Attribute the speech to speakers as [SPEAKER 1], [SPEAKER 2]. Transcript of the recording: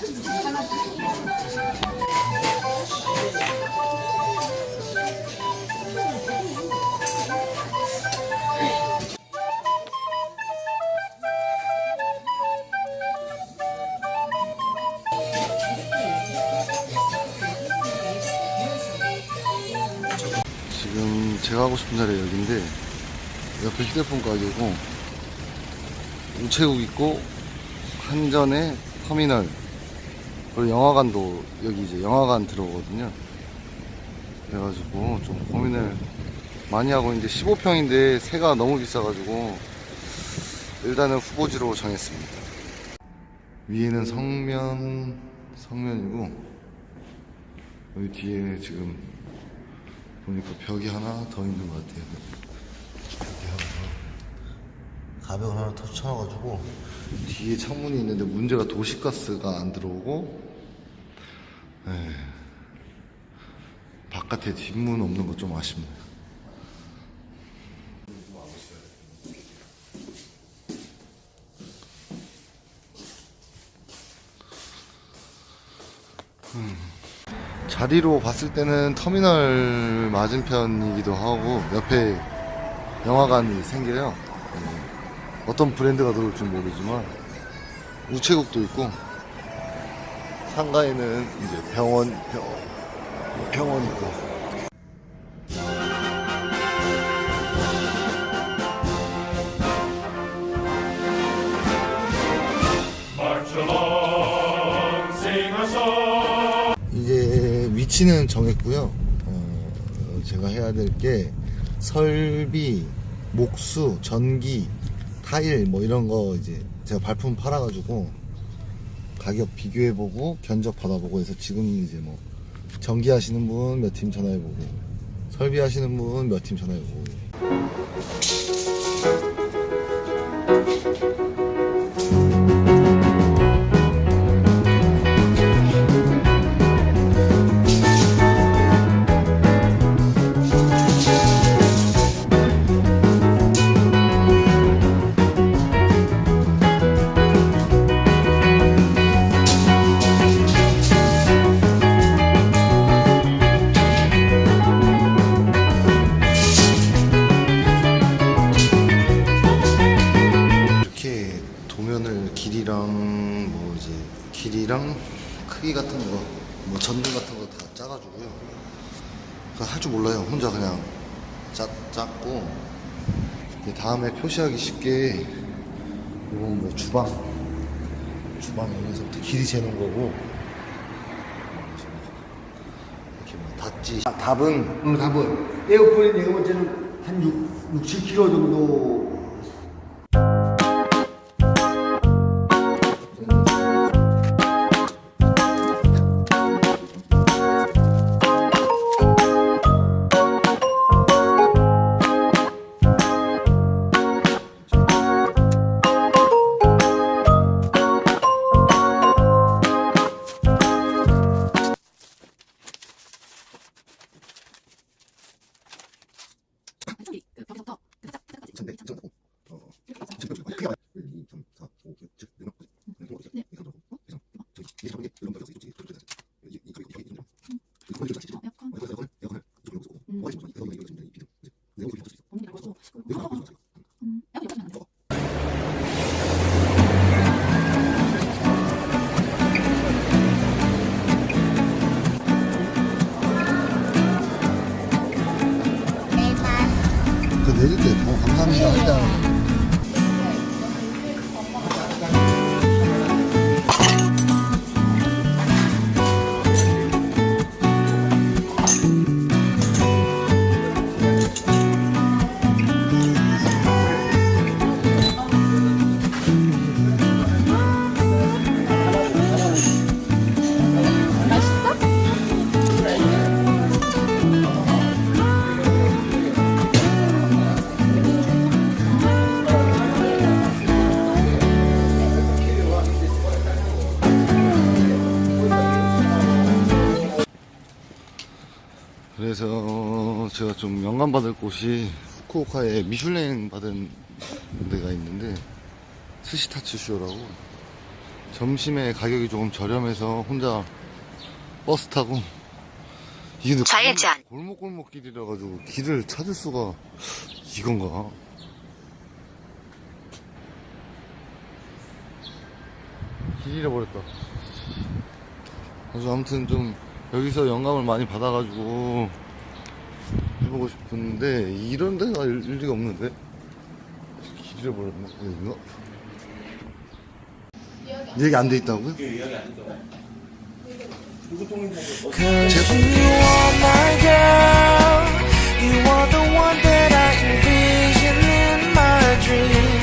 [SPEAKER 1] 지금 제가 하고 싶은 자리 여기인데 옆에 휴대폰 가게고 우체국 있고 한전에 터미널. 그리고 영화관도 여기 이제 영화관 들어오거든요. 그래가지고 좀 고민을 많이 하고 있는데 15평인데 세가 너무 비싸가지고 일단은 후보지로 정했습니다. 위에는 성면 성면이고 여기 뒤에 지금 보니까 벽이 하나 더 있는 것 같아요. 하고 가벽을 하나 터쳐가지고 뒤에 창문이 있는데 문제가 도시가스가 안 들어오고 네. 바깥에 뒷문 없는 거 좀 아쉽네요. 음. 자리로 봤을 때는 터미널 맞은편이기도 하고 옆에 영화관이 생겨요. 네. 어떤 브랜드가 들어올지 모르지만 우체국도 있고 상가에는 이제 병원, 병, 병원이고 이제 위치는 정했고요. 어, 제가 해야 될 게 설비, 목수, 전기, 타일 뭐 이런 거 이제 제가 발품 팔아가지고 가격 비교해보고 견적 받아보고 해서 지금 이제 뭐 전기 하시는 분 몇 팀 전화해보고 설비 하시는 분 몇 팀 전화해보고. 이랑 크기 같은 거, 뭐 전등 같은 거 다 짜가지고요. 할 줄 몰라요. 혼자 그냥 짜, 짰고. 다음에 표시하기 쉽게 이건 뭐 주방, 주방 여기서부터 길이 재는 거고. 이렇게 뭐 닫지.
[SPEAKER 2] 아, 답은? 어, 답은. 에어컨이 내가 볼 때는 한 6, 6, 7kg 정도
[SPEAKER 3] 네, 그
[SPEAKER 1] 내릴 때더 감사합니다. 일단 그래서 제가 좀 영감 받을 곳이 후쿠오카에 미슐랭 받은 데가 있는데 스시타츠쇼라고 점심에 가격이 조금 저렴해서 혼자 버스 타고 이게
[SPEAKER 4] 좌회전
[SPEAKER 1] 골목골목 길이라 가지고 길을 찾을 수가 이건가? 길 잃어버렸다. 아주 아무튼 좀 여기서 영감을 많이 받아가지고 해보고 싶은데 이런 데가 일- 일리가 없는데 길 잃어버렸나? 여기가? 얘기 안 돼 있다고요?
[SPEAKER 5] You are my girl, you are the